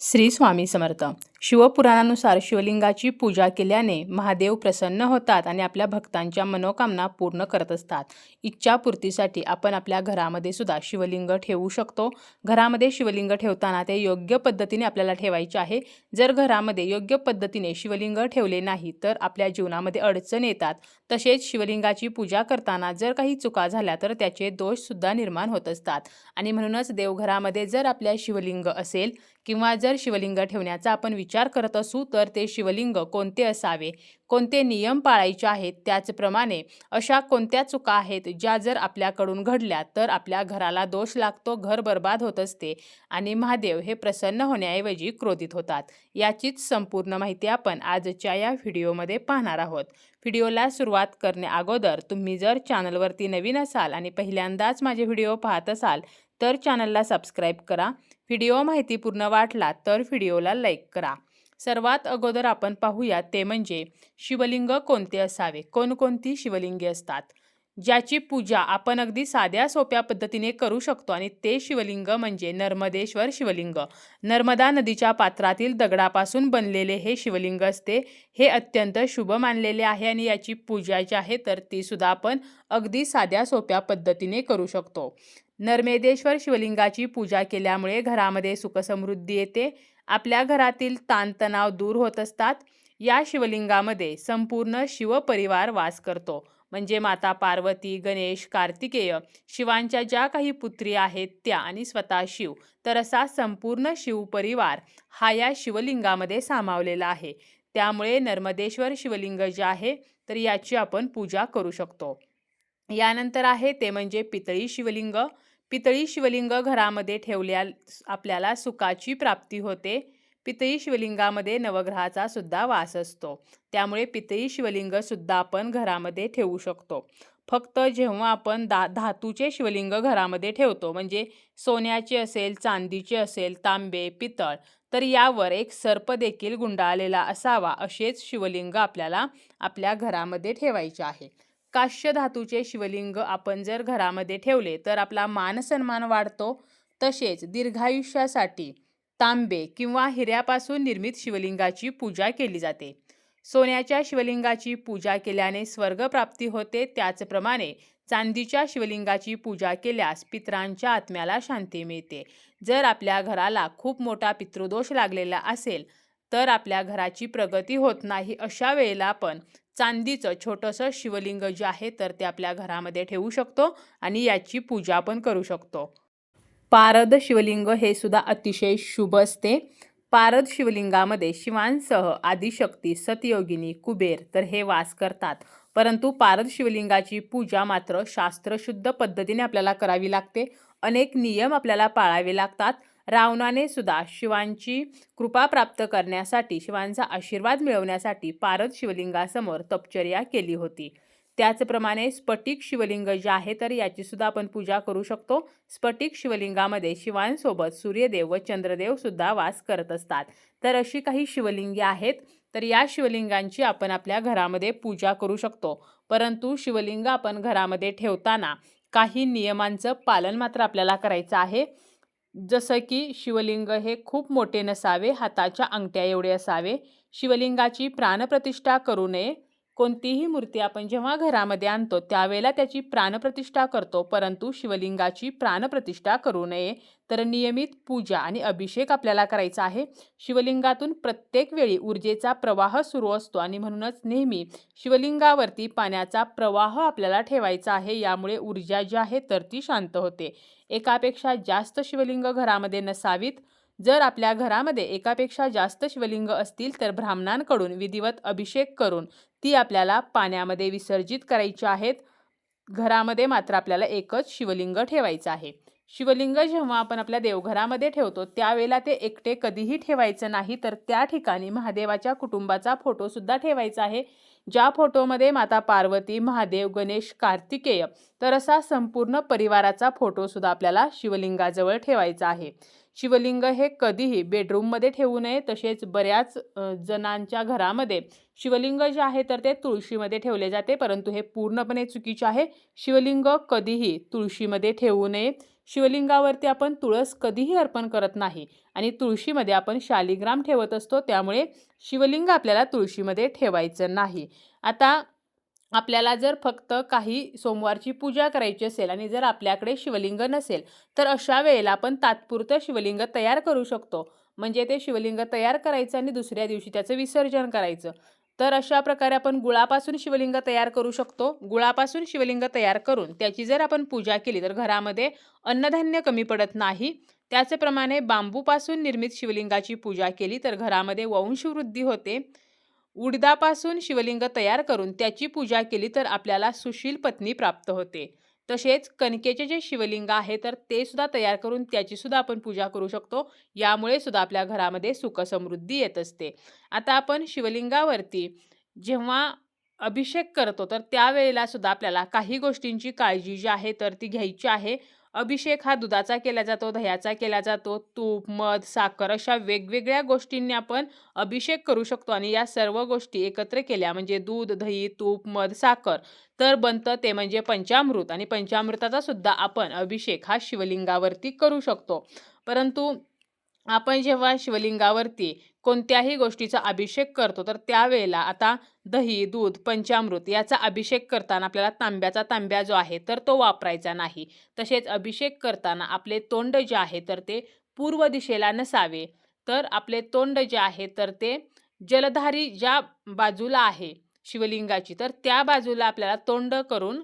श्री स्वामी समर्थ. शिवपुराणानुसार शिवलिंगाची पूजा केल्याने महादेव प्रसन्न होतात आणि आपल्या भक्तांच्या मनोकामना पूर्ण करत असतात. इच्छापूर्तीसाठी आपण आपल्या घरामध्ये सुद्धा शिवलिंग ठेवू शकतो. घरामध्ये शिवलिंग ठेवताना ते योग्य पद्धतीने आपल्याला ठेवायचे आहे. जर घरामध्ये योग्य पद्धतीने शिवलिंग ठेवले नाही तर आपल्या जीवनामध्ये अडचण येतात. तसेच शिवलिंगाची पूजा करताना जर काही चुका झाल्या तर त्याचे दोषसुद्धा निर्माण होत असतात. आणि म्हणूनच देवघरामध्ये जर आपल्या शिवलिंग असेल किंवा जर शिवलिंग ठेवण्याचा आपण विचार करत असू तर ते शिवलिंग कोणते असावे? कोणते नियम पाळायचे आहेत? त्याचप्रमाणे अशा कोणत्या चुका आहेत ज्या जर आपल्याकडून घडल्या तर आपल्या घराला दोष लागतो घर बर्बाद होत असते आणि महादेव हे प्रसन्न होण्याऐवजी क्रोधित होतात. याचीच संपूर्ण माहिती आपण आजच्या या व्हिडिओमध्ये पाहणार आहोत. व्हिडिओला सुरुवात करण्याअगोदर तुम्ही जर चॅनलवरती नवीन असाल आणि पहिल्यांदाच माझे व्हिडिओ पाहत असाल तर चॅनलला सबस्क्राईब करा. व्हिडिओ माहितीपूर्ण वाटला तर व्हिडिओला लाईक करा. सर्वात अगोदर आपण पाहूया ते म्हणजे शिवलिंग कोणते असावे? कोणकोणती शिवलिंगे असतात? ज्याची पूजा आपण अगदी साध्या सोप्या पद्धतीने करू शकतो आणि ते शिवलिंग म्हणजे नर्मदेश्वर शिवलिंग. नर्मदा नदीच्या पात्रातील दगडापासून बनलेले हे शिवलिंग असते. हे अत्यंत शुभ मानलेले आहे आणि याची पूजा जी आहे तर ती सुद्धा आपण अगदी साध्या सोप्या पद्धतीने करू शकतो. नर्मेदेश्वर शिवलिंगाची पूजा केल्यामुळे घरामध्ये सुखसमृद्धी येते. आपल्या घरातील ताणतणाव दूर होत असतात. या शिवलिंगामध्ये संपूर्ण शिवपरिवार वास करतो. म्हणजे माता पार्वती गणेश कार्तिकेय शिवांच्या ज्या काही पुत्री आहेत त्या आणि स्वतः शिव तर असा संपूर्ण शिवपरिवार हा या शिवलिंगामध्ये सामावलेला आहे. त्यामुळे नर्मदेश्वर शिवलिंग जे आहे तर याची आपण पूजा करू शकतो. यानंतर आहे ते म्हणजे पितळी शिवलिंग. पितळी शिवलिंग घरामध्ये ठेवल्या आपल्याला सुखाची प्राप्ती होते. पितळी शिवलिंगामध्ये नवग्रहाचा सुद्धा वास असतो. त्यामुळे पितळी शिवलिंग सुद्धा आपण घरामध्ये ठेवू शकतो. फक्त जेव्हा आपण दा धातूचे शिवलिंग घरामध्ये ठेवतो म्हणजे सोन्याचे असेल चांदीचे असेल तांबे पितळ तर यावर एक सर्प देखील गुंडाळलेला असावा असेच शिवलिंग आपल्याला आपल्या घरामध्ये ठेवायचे आहे. काश्य धातूचे शिवलिंग आपण जर घरामध्ये ठेवले तर आपला मानसन्मान वाढतो. तसेच दीर्घायुष्यासाठी तांबे किंवा हिऱ्यापासून निर्मित शिवलिंगाची पूजा केली जाते. सोन्याच्या शिवलिंगाची पूजा केल्याने स्वर्गप्राप्ती होते. त्याचप्रमाणे चांदीच्या शिवलिंगाची पूजा केल्यास पितरांच्या आत्म्याला शांती मिळते. जर आपल्या घराला खूप मोठा पितृदोष लागलेला असेल तर आपल्या घराची प्रगती होत नाही अशा वेळेला आपण चांदीचं छोटंसं शिवलिंग जे आहे तर ते आपल्या घरामध्ये ठेवू शकतो आणि याची पूजा पण करू शकतो. पारद शिवलिंग हे सुद्धा अतिशय शुभ असते. पारद शिवलिंगामध्ये शिवांसह आदिशक्ती सतयोगिनी कुबेर तर हे वास करतात. परंतु पारद शिवलिंगाची पूजा मात्र शास्त्रशुद्ध पद्धतीने आपल्याला करावी लागते. अनेक नियम आपल्याला पाळावे लागतात. रावणाने सुद्धा शिवांची कृपा प्राप्त करण्यासाठी शिवांचा आशीर्वाद मिळवण्यासाठी पारद शिवलिंगासमोर तपचर्या केली होती. त्याचप्रमाणे स्फटिक शिवलिंग जे आहे तर याची सुद्धा आपण पूजा करू शकतो. स्फटिक शिवलिंगामध्ये शिवांसोबत सूर्यदेव व चंद्रदेव सुद्धा वास करत असतात. तर अशी काही शिवलिंगे आहेत तर या शिवलिंगांची आपण आपल्या घरामध्ये पूजा करू शकतो. परंतु शिवलिंग आपण घरामध्ये ठेवताना काही नियमांचं पालन मात्र आपल्याला करायचं आहे. जसं की शिवलिंग हे खूप मोठे नसावे हाताच्या अंगठ्या एवढे असावे. शिवलिंगाची प्राणप्रतिष्ठा करू नये. कोणतीही मूर्ती आपण जेव्हा घरामध्ये आणतो त्यावेळेला त्याची प्राणप्रतिष्ठा करतो. परंतु शिवलिंगाची प्राणप्रतिष्ठा करू नये. तर नियमित पूजा आणि अभिषेक आपल्याला करायचा आहे. शिवलिंगातून प्रत्येक वेळी ऊर्जेचा प्रवाह सुरू असतो आणि म्हणूनच नेहमी शिवलिंगावरती पाण्याचा प्रवाह आपल्याला ठेवायचा आहे. यामुळे ऊर्जा जी आहे तर ती शांत होते. एकापेक्षा जास्त शिवलिंग घरामध्ये नसावीत. जर आपल्या घरामध्ये एकापेक्षा जास्त शिवलिंग असतील तर ब्राह्मणांकडून विधिवत अभिषेक करून ती आपल्याला पाण्यामध्ये विसर्जित करायची आहेत. घरामध्ये मात्र आपल्याला एकच शिवलिंग ठेवायचं आहे. शिवलिंग जेव्हा आपण आपल्या देवघरामध्ये ठेवतो त्यावेळेला ते एकटे कधीही ठेवायचं नाही. तर त्या ठिकाणी महादेवाच्या कुटुंबाचा फोटोसुद्धा ठेवायचा आहे. ज्या फोटोमध्ये माता पार्वती महादेव गणेश कार्तिकेय तर असा संपूर्ण परिवाराचा फोटोसुद्धा आपल्याला शिवलिंगाजवळ ठेवायचा आहे. शिवलिंग हे कधीही बेडरूममध्ये ठेवू नये. तसेच बऱ्याच जणांच्या घरामध्ये शिवलिंग जे आहे तर ते तुळशीमध्ये ठेवले जाते. परंतु हे पूर्णपणे चुकीचे आहे. शिवलिंग कधीही तुळशीमध्ये ठेवू नये. शिवलिंगावरती आपण तुळस कधीही अर्पण करत नाही आणि तुळशीमध्ये आपण शालिग्राम ठेवत असतो त्यामुळे शिवलिंग आपल्याला तुळशीमध्ये ठेवायचं नाही. आता आपल्याला जर फक्त काही सोमवारची पूजा करायची असेल आणि जर आपल्याकडे शिवलिंग नसेल तर अशा वेळेला आपण तात्पुरतं शिवलिंग तयार करू शकतो. म्हणजे ते शिवलिंग तयार करायचं आणि दुसऱ्या दिवशी त्याचं विसर्जन करायचं. तर अशा प्रकारे आपण गुळापासून शिवलिंग तयार करू शकतो. गुळापासून शिवलिंग तयार करून त्याची जर आपण पूजा केली तर घरामध्ये अन्नधान्य कमी पडत नाही. त्याचप्रमाणे बांबूपासून निर्मित शिवलिंगाची पूजा केली तर घरामध्ये वंशवृद्धी होते. उडदापासून शिवलिंग तयार करून त्याची पूजा केली तर आपल्याला सुशील पत्नी प्राप्त होते. तसेच कणकेचे जे शिवलिंग आहे तर ते सुद्धा तयार करून त्याची सुद्धा आपण पूजा करू शकतो. यामुळे सुद्धा आपल्या घरामध्ये सुखसमृद्धी येत असते. आता आपण शिवलिंगावरती जेव्हा अभिषेक करतो तर त्यावेळेला सुद्धा आपल्याला काही गोष्टींची काळजी जी आहे तर ती घ्यायची आहे. अभिषेक हा दुधाचा केला जातो दह्याचा केला जातो तूप मध साखर अशा वेगवेगळ्या गोष्टींनी आपण अभिषेक करू शकतो आणि या सर्व गोष्टी एकत्र केल्या म्हणजे दूध दही तूप मध साखर तर बनतं ते म्हणजे पंचामृत आणि पंचामृताचा सुद्धा आपण अभिषेक हा शिवलिंगावरती करू शकतो. परंतु आपण जेव्हा शिवलिंगावरती कोणत्याही गोष्टीचा अभिषेक करतो तर त्यावेळेला आता दही दूध पंचामृत याचा अभिषेक करताना आपल्याला तांब्याचा तांब्या जो आहे तर तो वापरायचा नाही. तसेच अभिषेक करताना आपले तोंड जे आहे तर ते पूर्व दिशेला नसावे. तर आपले तोंड जे आहे तर ते जलधारी ज्या बाजूला आहे शिवलिंगाची तर त्या बाजूला आपल्याला तोंड करून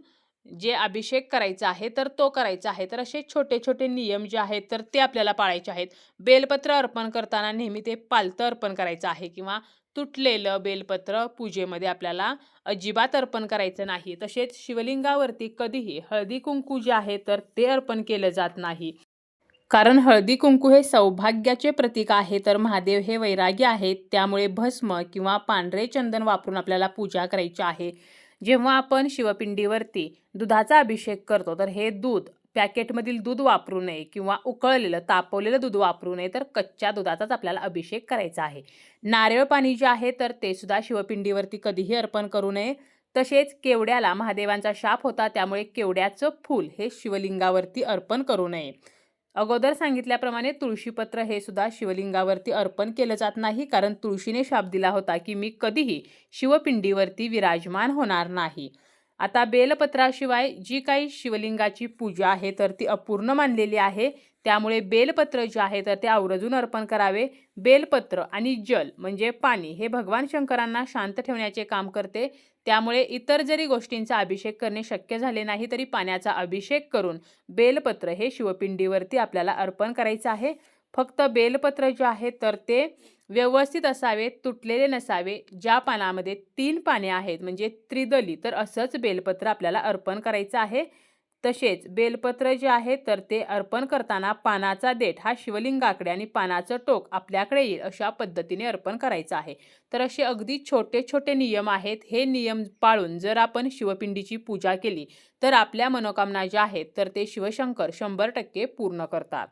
जे अभिषेक करायचा आहे तर तो करायचा आहे. तर असे छोटे छोटे नियम जे आहेत तर ते आपल्याला पाळायचे आहेत. बेलपत्र अर्पण करताना नेहमी ते पालतं अर्पण करायचं आहे किंवा तुटलेलं बेलपत्र पूजेमध्ये आपल्याला अजिबात अर्पण करायचं नाही. तसेच शिवलिंगावरती कधीही हळदी कुंकू जे आहे तर ते अर्पण केलं जात नाही. कारण हळदी कुंकू हे सौभाग्याचे प्रतीक आहे तर महादेव हे वैराग्य आहेत त्यामुळे भस्म किंवा पांढरे चंदन वापरून आपल्याला पूजा करायची आहे. जेव्हा आपण शिवपिंडीवरती दुधाचा अभिषेक करतो तर हे दूध पॅकेटमधील दूध वापरू नये किंवा उकळलेलं तापवलेलं दूध वापरू नये तर कच्च्या दुधाचाच आपल्याला अभिषेक करायचा आहे. नारळ पाणी जे आहे तर ते सुद्धा शिवपिंडीवरती कधीही अर्पण करू नये. तसेच केवड्याला महादेवांचा शाप होता त्यामुळे केवड्याचं फूल हे शिवलिंगावरती अर्पण करू नये. अगोदर सांगितल्याप्रमाणे तुळशीपत्र हे सुद्धा शिवलिंगावरती अर्पण केलं जात नाही कारण तुळशीने शाप दिला होता की मी कधीही शिवपिंडीवरती विराजमान होणार नाही. आता बेलपत्राशिवाय जी काही शिवलिंगाची पूजा आहे तर ती अपूर्ण मानलेली आहे. त्यामुळे बेलपत्र जे आहे तर ते आवर्जून अर्पण करावे. बेलपत्र आणि जल म्हणजे पाणी हे भगवान शंकरांना शांत ठेवण्याचे काम करते. त्यामुळे इतर जरी गोष्टींचा अभिषेक करणे शक्य झाले नाही तरी पाण्याचा अभिषेक करून बेलपत्र हे शिवपिंडीवरती आपल्याला अर्पण करायचं आहे. फक्त बेलपत्र जे आहे तर ते व्यवस्थित असावे तुटलेले नसावे. ज्या पानामध्ये तीन पाने आहेत म्हणजे त्रिदली तर असंच बेलपत्र आपल्याला अर्पण करायचं आहे. तसेच बेलपत्र जे आहे तर ते अर्पण करताना पानाचा देठ हा शिवलिंगाकडे आणि पानाचं टोक आपल्याकडे येईल अशा पद्धतीने अर्पण करायचं आहे. तर असे अगदी छोटे छोटे नियम आहेत. हे नियम पाळून जर आपण शिवपिंडीची पूजा केली तर आपल्या मनोकामना ज्या आहेत तर ते शिवशंकर शंभर टक्के पूर्ण करतात.